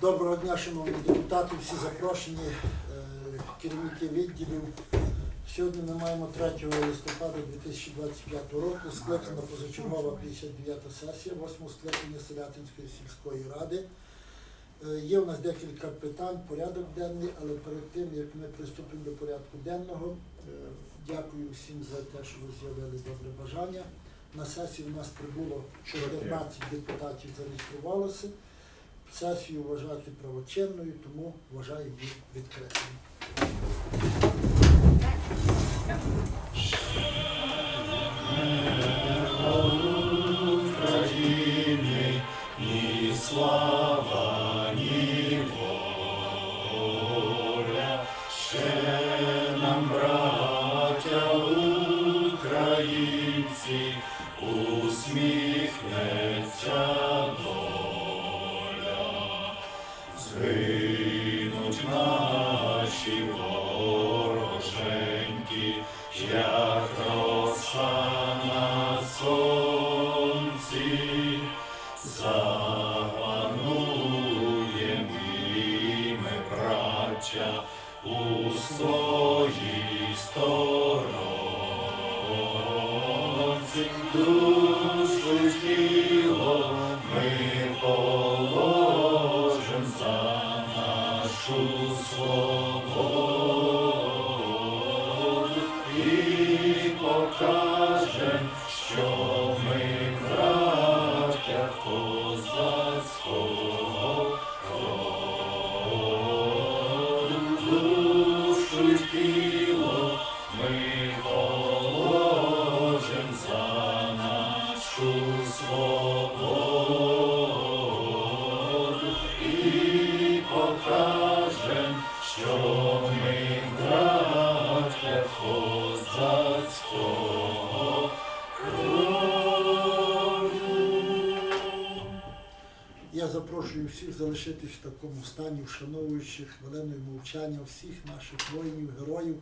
Доброго дня, шановні депутати, всі запрошені, е, керівники відділів. Сьогодні ми маємо 3 листопада 2025 року скликана позачергова 59-та сесія 8 скликання Селятинської сільської ради. Е, Є у нас декілька питань, порядок денний, але перед тим, як ми приступимо до порядку денного, е, дякую всім за те, що ви з'явили добре бажання. На сесію у нас прибуло 14 депутатів зареєструвалося. Сесію вважати правочинною, тому вважаю її відкритою. Як роса на браття, у своїй сторонці, душу тіло ми всіх залишитись в такому стані, вшановуючи хвилиною мовчання всіх наших воїнів, героїв,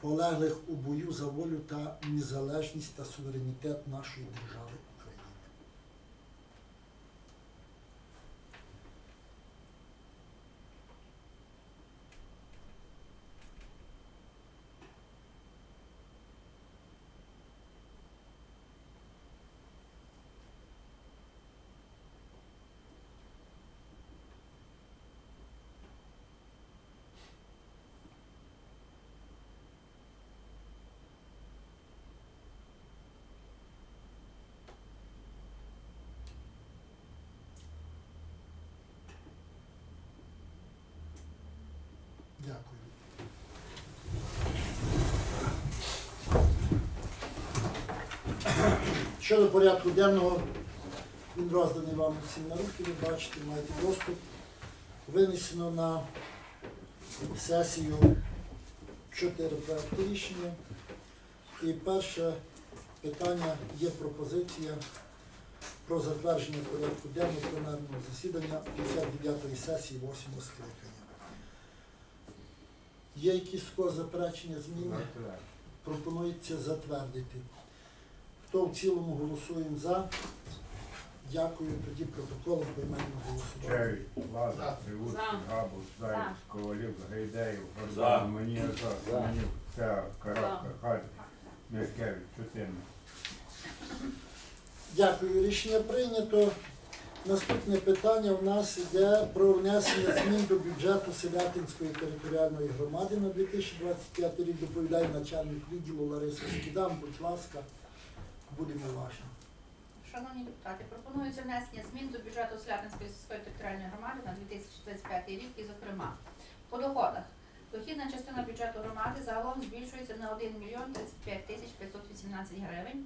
полеглих у бою за волю та незалежність та суверенітет нашої держави України. Дякую. Щодо порядку денного, він розданий вам всім на руки, ви бачите, маєте доступ. Винесено на сесію чотири проекти рішення. І перше питання є пропозиція про затвердження порядку денного пленарного засідання 59-ї сесії 8 скликання. Є якісь заперечення зміни? Пропонується затвердити. Хто в цілому голосуємо за? Дякую. Тоді протоколом поіменного голосування. Чеві, Лазар, Кривуцький, За. Габус, Заєць, Ковалів, Гайдеєв, За. Горбан, За. Манів, Ця, Коробка, Халь, Мішкевич, Чутин. Дякую. Рішення прийнято. Наступне питання у нас йде про внесення змін до бюджету Селятинської територіальної громади на 2025 рік. Доповідає начальник відділу Лариса Скідам. Будь ласка, будемо уважні. Шановні депутати, пропонується внесення змін до бюджету Слятинської сільської територіальної громади на 2025 рік і, зокрема, по доходах. Дохідна частина бюджету громади загалом збільшується на 1 мільйон 35 тисяч 518 гривень.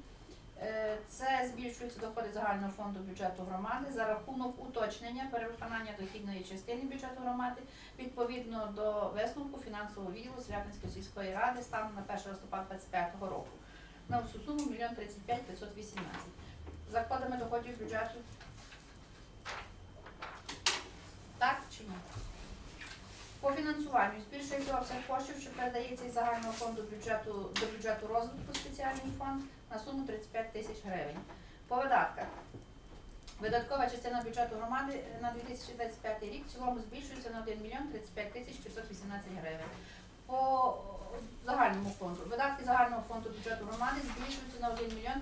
Е, Це збільшуються доходи загального фонду бюджету громади за рахунок уточнення перевиконання дохідної частини бюджету громади відповідно до висновку фінансового відділу Слятинської сільської ради станом на 1 листопада 2025 року на всю суму 1 мільйон 35 518 закладами доходів бюджету? Так чи ні? По фінансуванню збільшується обсяг коштів, що передається із загального фонду бюджету до бюджету розвитку спеціальний фонд на суму 35 тисяч гривень. По видатках Видаткова частина бюджету громади на 2025 рік в цілому збільшується на 1 мільйон 35 тисяч 518 гривень. По загальному фонду. Видатки загального фонду бюджету громади збільшуються на 1 мільйон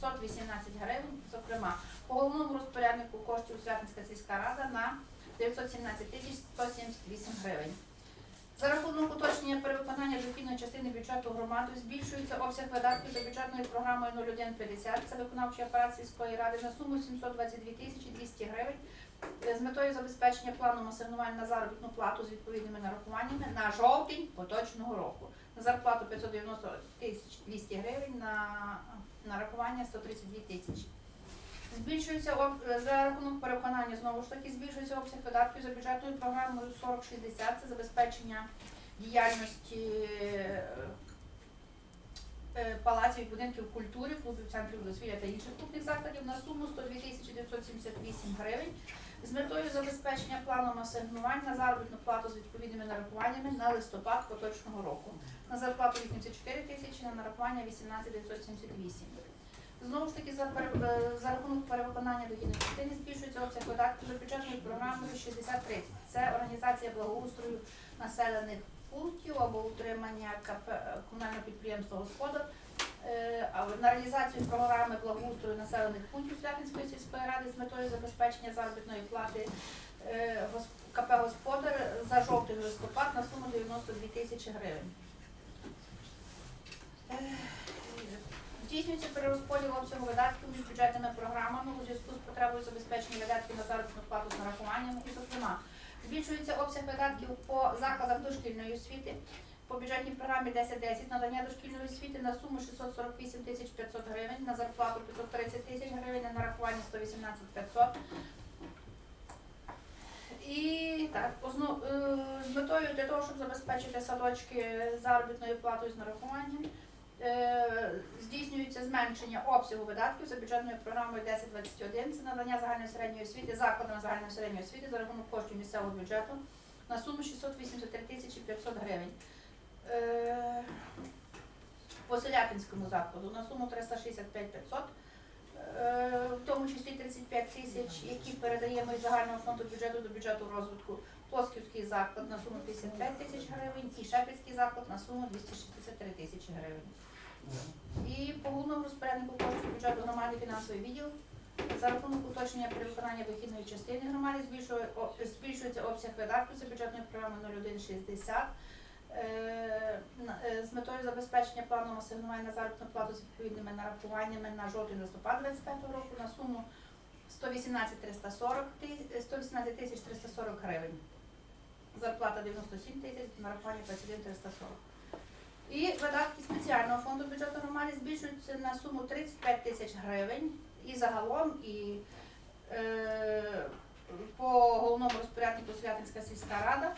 518 гривень, зокрема, по головному розпоряднику коштів Святинська сільська рада на 917 тисяч 178 гривень. За рахунок уточнення перевиконання дохідної частини бюджету громади збільшується обсяг видатків за бюджетною програмою 0150, це виконавчий апарат сільської ради на суму 722 тисячі 200 гривень з метою забезпечення плану асигнувань на заробітну плату з відповідними нарахуваннями на жовтень поточного року. На зарплату 590 тисяч 200 гривень, на нарахування 132 тисячі. Збільшується за рахунок переконання знову ж таки збільшується обсяг видатків за бюджетною програмою 4060, це забезпечення діяльності е, е, палаців і будинків культури, клубів центрів дозвілля та інших клубних закладів на суму 102 тисячі 978 гривень з метою забезпечення планом асигнувань на заробітну плату з відповідними нарахуваннями на листопад поточного року. На зарплату 84 тисячі, на нарахування 18 978. Знову ж таки, за, е, за рахунок перевиконання дохідної частини збільшується обсяг видатків за бюджетною програмою 6030. Це організація благоустрою населених пунктів або утримання комунального підприємства Господар. Е, На реалізацію програми благоустрою населених пунктів Святинської сільської ради з метою забезпечення заробітної плати е, КП Господар за жовтий листопад на суму 92 тисячі гривень. Е, Здійснюється перерозподіл обсягу видатків між бюджетними програмами у зв'язку з потребою забезпечення видатків на заробітну плату з нарахуваннями і, зокрема, збільшується обсяг видатків по закладах дошкільної освіти по бюджетній програмі 1010 надання дошкільної освіти на суму 648 тисяч 500 гривень, на зарплату 530 тисяч гривень, на нарахування 118 500. І так, е, з метою для того, щоб забезпечити садочки заробітною платою з нарахуванням, здійснюється зменшення обсягу видатків за бюджетною програмою 1021. Це надання загальної середньої освіти закладам загальної середньої освіти за рахунок коштів місцевого бюджету на суму 683 тисячі 500 гривень. Е, По Селятинському закладу на суму 365 500, е, в тому числі 35 тисяч, які передаємо із загального фонду бюджету до бюджету розвитку. Плосківський заклад на суму 55 тисяч гривень і Шепільський заклад на суму 263 тисячі гривень. І по головному розпоряднику коштів бюджету громади фінансовий відділ за рахунок уточнення при виконанні вихідної частини громади збільшує, збільшується обсяг видатків за бюджетною програмою 0160 е, е, з метою забезпечення плану асигнування на заробітну плату з відповідними нарахуваннями на жовтень листопад 25 року на суму 118 340 118 тисяч 340 гривень. Зарплата 97 тисяч, нарахування 21 340. І видатки спеціального фонду бюджету громади збільшуються на суму 35 тисяч гривень і загалом, і е, по головному розпоряднику Святинська сільська рада.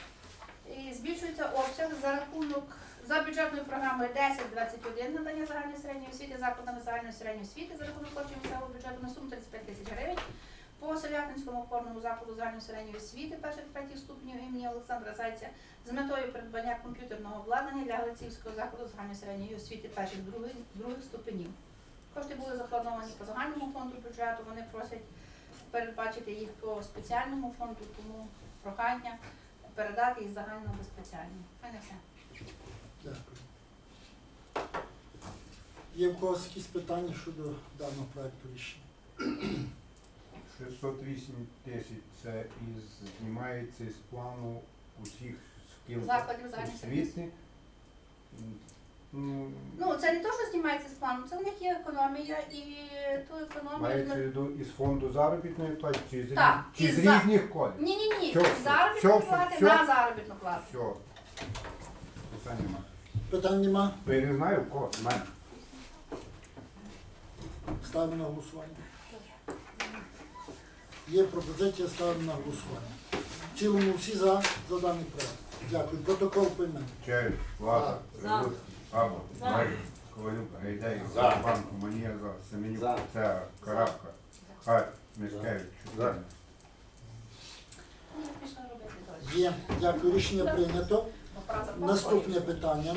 І збільшується обсяг за рахунок за бюджетною програмою 1021 надання загальної середньої освіти закладами загальної середньої освіти за рахунок коштів місцевого бюджету на суму 35 тисяч гривень. По Селятинському опорному закладу загальної середньої освіти перших третіх ступенів імені Олександра Зайця з метою придбання комп'ютерного обладнання для Галицівського закладу загальної середньої освіти перших других, других ступенів. Кошти були заплановані по загальному фонду бюджету. Вони просять передбачити їх по спеціальному фонду, тому прохання передати із загального до спеціального. Мене все. Дякую. Є в когось якісь питання щодо даного проекту рішення? 608 тисяч це із знімається з плану усіх шкіл Закладів загальної освіти. Ну, Ну, це не те, що знімається з плану, це в них є економія і ту економію. мається в виду із фонду заробітної плати чи з, Так, різ- чи із з за- різних колів? Ні, ні, ні. Всьо, всьо, Заробітну всьо, плати всьо. на заробітну плату. Все. Питань нема. Питань нема? То я не знаю в кого. в мене. Ставимо на голосування. Є пропозиція, ставимо на голосування. В цілому всі за, за даний проект. Дякую. Протокол поймемо. Череп, Лазар, Ревуцький, Або, За. Ковалюк, Гайдай, За. Банку, Манія, Семенюк, За. Цега, Каравка, Харь, Мішкевич. За. Пішла робити далі. Є. Дякую. Рішення прийнято. Наступне питання.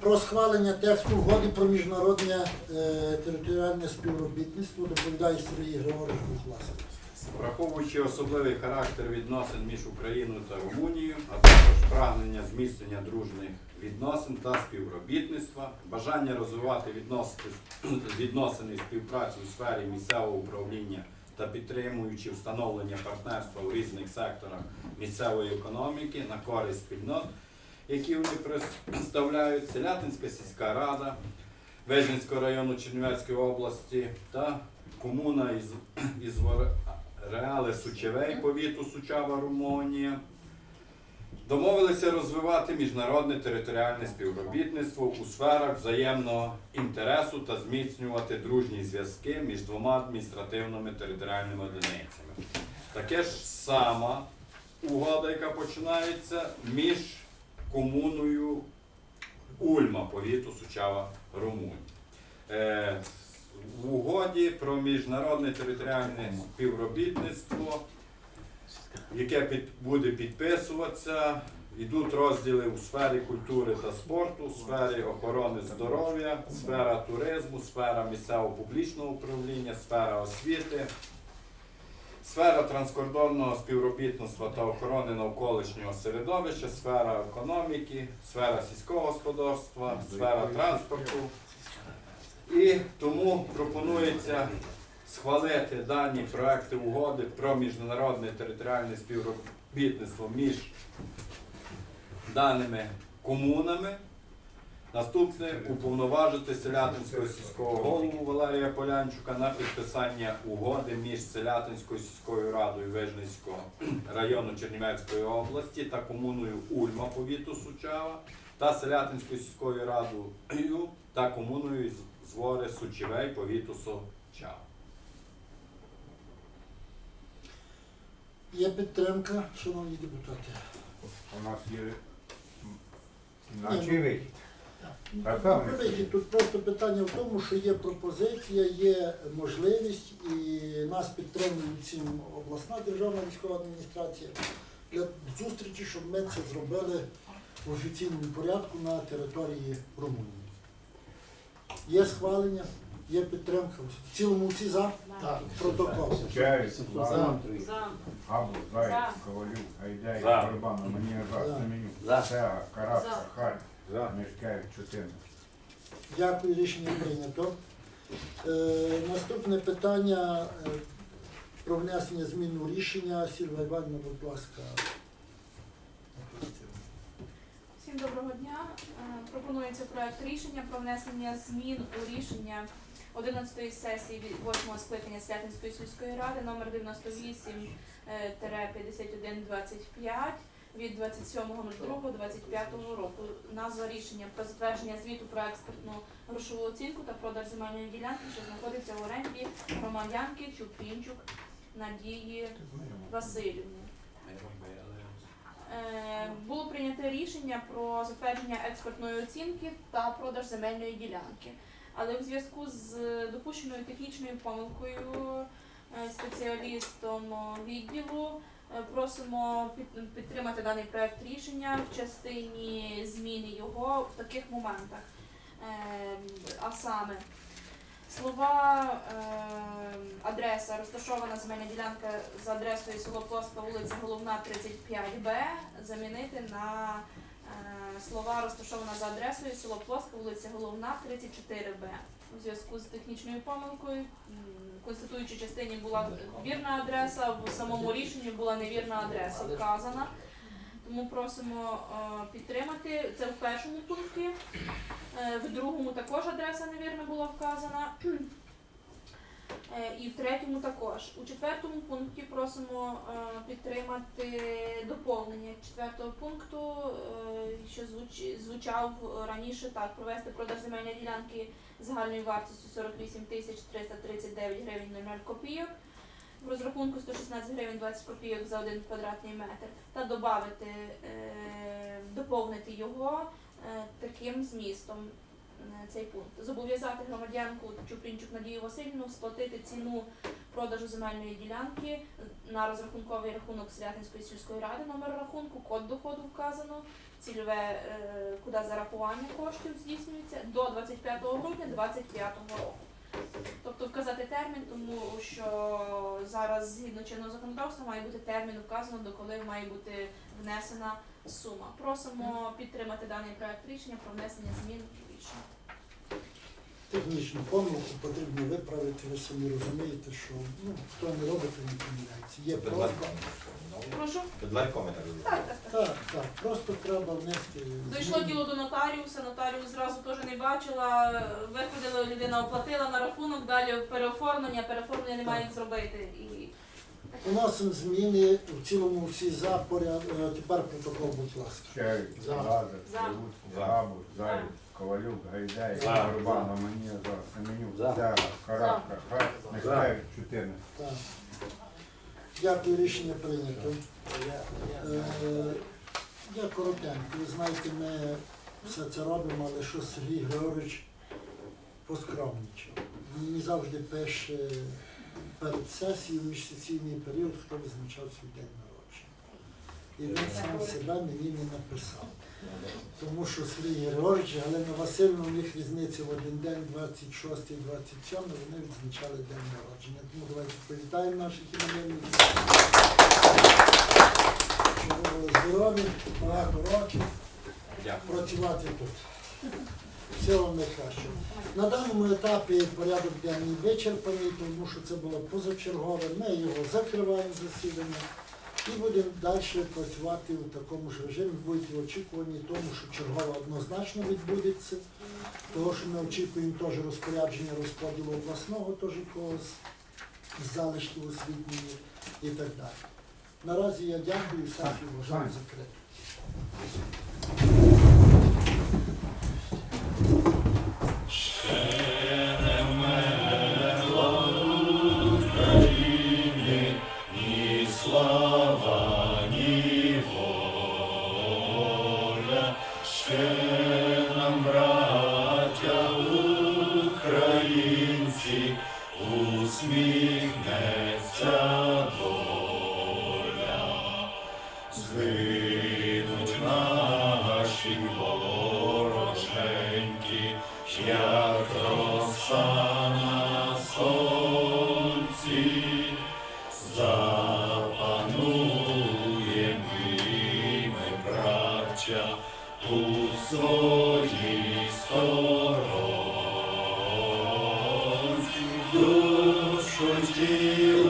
Про схвалення тексту угоди про міжнародне е, територіальне співробітництво доповідає Сергій Григорович, будь. Враховуючи особливий характер відносин між Україною та Румунією, а також прагнення зміцнення дружних відносин та співробітництва, бажання розвивати відносини і співпрацю у сфері місцевого управління та підтримуючи встановлення партнерства у різних секторах місцевої економіки на користь спільнот, які вони представляють, Селятинська сільська рада Вежницького району Чернівецької області та комуна із, із Реале Сучевей повіту Сучава Румунія. Домовилися розвивати міжнародне територіальне співробітництво у сферах взаємного інтересу та зміцнювати дружні зв'язки між двома адміністративними територіальними одиницями. Таке ж сама угода, яка починається між комуною Ульма повіту Сучава Румунія. Е, в угоді про міжнародне територіальне співробітництво, яке буде підписуватися, йдуть розділи у сфері культури та спорту, сфері охорони здоров'я, сфера туризму, сфера місцевого публічного управління, сфера освіти, сфера транскордонного співробітництва та охорони навколишнього середовища, сфера економіки, сфера сільського господарства, сфера транспорту. І тому пропонується схвалити дані проекти угоди про міжнародне територіальне співробітництво між даними комунами. Наступне уповноважити Селятинського сільського голову Валерія Полянчука на підписання угоди між Селятинською сільською радою Вижницького району Чернівецької області та комуною Ульма повіту Сучава та Селятинською сільською радою та комуною з- Звори Сучевей повіту Сучава. Є підтримка, шановні депутати. У нас є іначе вихід. Колеги, Тут просто питання в тому, що є пропозиція, є можливість, і нас підтримують цим обласна державна військова адміністрація для зустрічі, щоб ми це зробили в офіційному порядку на території Румунії. Є схвалення, є підтримка. В цілому всі за Так. протокол. Чай, Лава, За. Габу, Заєць, Ковалюк, Гайдай, За. За. За, Семенюк, За. Сега, Карабка, За. Мішкевич, 14. Дякую, рішення прийнято. Е, наступне питання е, про внесення змін у рішення. Сільва Іванівна, будь ласка. Всім доброго дня. Е, Пропонується проект рішення про внесення змін у рішення 11-ї сесії від 8-го скликання Святинської сільської ради номер 98 е, 5125 від 27.02.25 року. Назва рішення про затвердження звіту про експертну грошову оцінку та продаж земельної ділянки, що знаходиться в оренді громадянки Чупрінчук Надії Васильівни. Е, було прийнято рішення про затвердження експертної оцінки та продаж земельної ділянки. Але у зв'язку з допущеною технічною помилкою е, спеціалістом відділу просимо підтримати даний проект рішення в частині зміни його в таких моментах. Е, А саме слова е, адреса розташована земельна ділянка за адресою село Плоска, вулиця Головна, 35Б, замінити на е, слова розташована за адресою село Плоска, вулиця Головна, 34Б. У зв'язку з технічною помилкою конституючій частині була вірна адреса, в самому рішенні була невірна адреса вказана. Тому просимо е, підтримати. Це в першому пункті. Е, В другому також адреса невірно була вказана. Е, І в третьому також. У четвертому пункті просимо підтримати доповнення четвертого пункту, що звучав раніше так: провести продаж земельної ділянки загальною вартістю 48 тисяч 339 гривень 00 копійок. В розрахунку 116 гривень 20 копійок за один квадратний метр та додати, е, доповнити його е, таким змістом. е, цей пункт. Зобов'язати громадянку Чупринчук Надію Васильівну сплатити ціну продажу земельної ділянки на розрахунковий рахунок Селятинської сільської ради, номер рахунку, код доходу вказано, цільове, е, куди зарахування коштів здійснюється до 25 грудня 2025 року. Тобто вказати термін, тому що зараз згідно чинного законодавства має бути термін вказано, до коли має бути внесена сума. Просимо підтримати даний проект рішення про внесення змін рішення. Технічну помилку потрібно виправити, ви самі розумієте, що ну, хто не робить, то не помиляється. Є просьба. Прошу. Під ларьком я так. Так, так, так. Так, просто треба внести. Дійшло діло до нотаріуса, нотаріус зразу теж не бачила, виходила, людина оплатила на рахунок, далі переоформлення, переоформлення немає як зробити. І Вносимо зміни в цілому всі за поряд. е, Тепер протокол, будь ласка. Черик, За. Лазар, За. Славутський, За. Габуш, Заєць, Ковалюк, Гайдай, За. Горбан, Оманія, За, Семенюк, За. Зяга, Харашка, Хат, Нехтевич, 14. Так. Дякую, рішення прийнято. Е, Я коротенько, ви знаєте, ми все це робимо, але що Сергій Григорович поскромнічав. Він не завжди пише перед сесією, в міжсесійний період, хто визначав свій день народження. І він сам себе мені не написав. Тому що Сергій Григорович і Галина Васильівна, у них різниця в один день, 26 і 27, вони відзначали день народження. Тому давайте привітаємо наших іменинників. Щоб ви були здорові, багато років Дякую. працювати тут. Всього найкращого. На даному етапі порядок денний вичерпаний, тому що це було позачергове. Ми його закриваємо засідання і будемо далі працювати у такому ж режимі. Будете очікувані тому, що чергова однозначно відбудеться, того, що ми очікуємо теж розпорядження розподілу обласного теж якогось з залишків освітньої і так далі. Наразі я дякую, сесію вважаю Сань. Сонці, запануєм ми, браття, у своїй сторонці, душу тіло